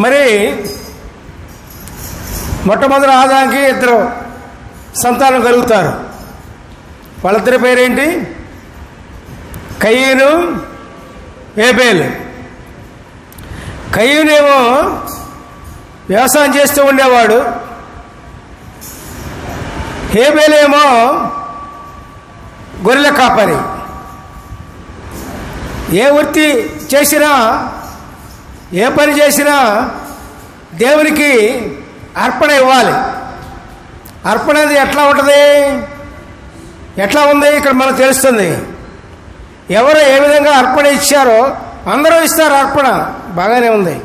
మరి మొట్టమొదటి ఆదానికి ఇద్దరు సంతానం కలుగుతారు. వాళ్ళిద్దరి పేరేంటి? కయ్యను ఏబేలు కయ్యనేమో వ్యవసాయం చేస్తూ ఉండేవాడు. హేబేలేమో గొర్రెల కాపరి. ఏ వృత్తి చేసినా ఏ పని చేసినా దేవునికి అర్పణ ఇవ్వాలి. అర్పణ అది ఎట్లా ఉంటుంది? ఎట్లా ఉంది? ఇక్కడ మనకు తెలుస్తుంది. ఎవరు ఏ విధంగా అర్పణ ఇచ్చారో అందరూ ఇస్తారు అర్పణ. బాగానే ఉంది.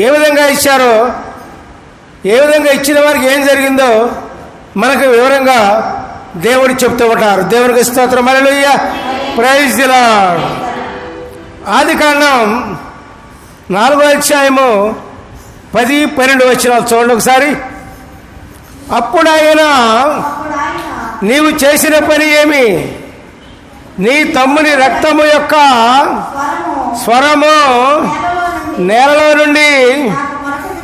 ఏ విధంగా ఇచ్చారో ఏ విధంగా ఇచ్చిన వారికి ఏం జరిగిందో మనకు వివరంగా దేవుడు చెప్తూ ఉంటారు. దేవుడికి స్తోత్రం. మరలుయ్య ప్రైజ్ దిలా ఆది కాండం నాలుగో అధ్యాయము పది పన్నెండు వచ్చిన చూడండి ఒకసారి. అప్పుడు ఆయన నీవు చేసిన పని ఏమి? నీ తమ్ముని రక్తము యొక్క స్వరము నేలలో నుండి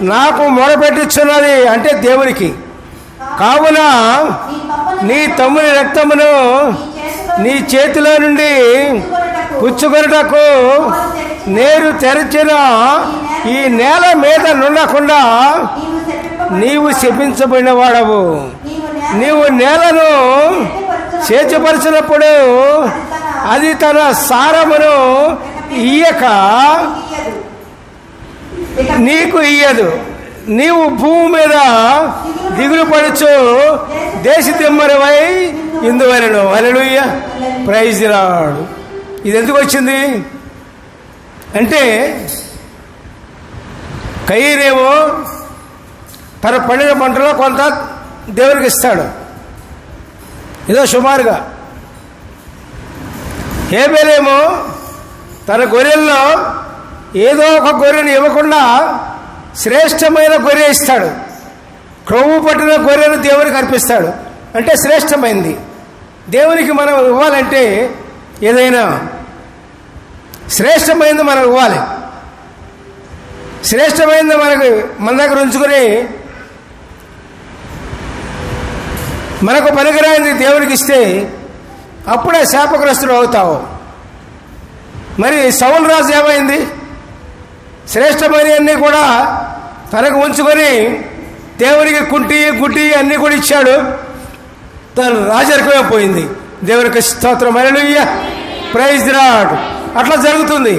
నాకు మొరపెట్టి మొరపెట్టుచున్నది అంటే దేవునికి. కావున నీ తమ్ముని రక్తమును నీ చేతిలో నుండి పుచ్చుకొనుటకు నేరు తెరచిన ఈ నేల మీద నుండకుండా నీవు శపించబడిన వాడవు. నీవు నేలను చేర్చపరిచినప్పుడు అది తన సారమును ఇయ్యక నీకు ఇయ్యదు నీవు భూమి మీద దిగులు పడుచు దేశ తిమ్మరివై ఇందువలను. అలలుయ్య ప్రైజ్ రాడు ఇది ఎందుకు వచ్చింది? అంటే కయ్యరేమో తన పండిన పంటలో కొంత దేవునికి ఇస్తాడు. ఏదో సుమారుగా. హేబేలేమో తన గొర్రెల్లో ఏదో ఒక గొర్రెను ఇవ్వకుండా శ్రేష్టమైన గొర్రె ఇస్తాడు. క్రొవ్వు పట్టిన గొర్రెను దేవునికి అర్పిస్తాడు. అంటే శ్రేష్టమైంది. దేవునికి మనం ఇవ్వాలంటే ఏదైనా శ్రేష్టమైనది మనకు ఇవ్వాలి. శ్రేష్టమైనది మనకు మన దగ్గర ఉంచుకొని మనకు పనికిరాని దేవునికి ఇస్తే అప్పుడే శాపగ్రస్తుడు అవుతావు. మరి సౌల్ రాజు ఏమైంది? శ్రేష్టమైనవన్నీ కూడా తనకు ఉంచుకొని దేవునికి కుంటి గుడ్డి అన్నీ కూడా ఇచ్చాడు. తను రాజరికమే పోయింది. దేవునికి స్తోత్రం. అలలుయ్య ప్రైజ్ రాడ్. అట్లా జరుగుతుంది.